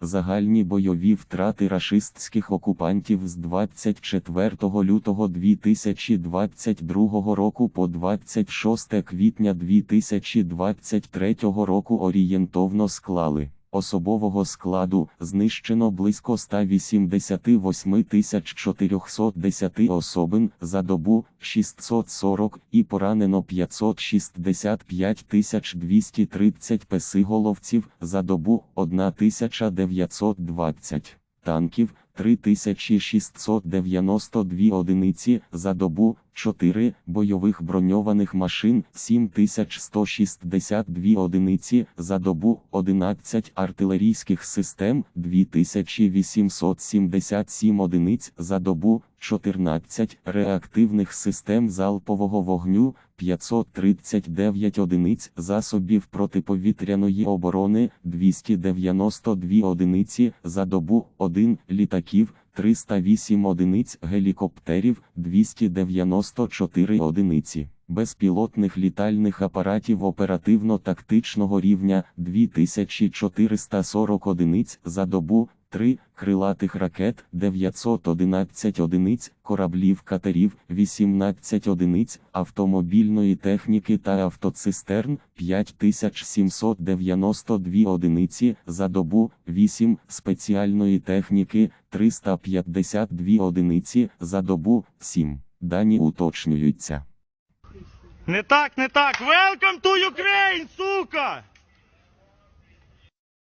Загальні бойові втрати рашистських окупантів з 24 лютого 2022 року по 26 квітня 2023 року орієнтовно склали. Особового складу знищено близько 188 410 особин за добу 640 і поранено 565 230 песиголовців за добу 1920 танків 3692 одиниці за добу, 4 бойових броньованих машин 7162 одиниці за добу, 11 артилерійських систем 2877 одиниць за добу, 14 реактивних систем залпового вогню 539 одиниць засобів протиповітряної оборони 292 одиниці за добу, 1 літаків 308 одиниць гелікоптерів 294 одиниці. Безпілотних літальних апаратів оперативно-тактичного рівня 2440 одиниць за добу, 3 крилатих ракет 911 одиниць, кораблів катерів 18 одиниць, автомобільної техніки та автоцистерн 5792 одиниці за добу, 8 спеціальної техніки 352 одиниці за добу, 7. Дані уточнюються. Не так, не так. Welcome to Ukraine, сука!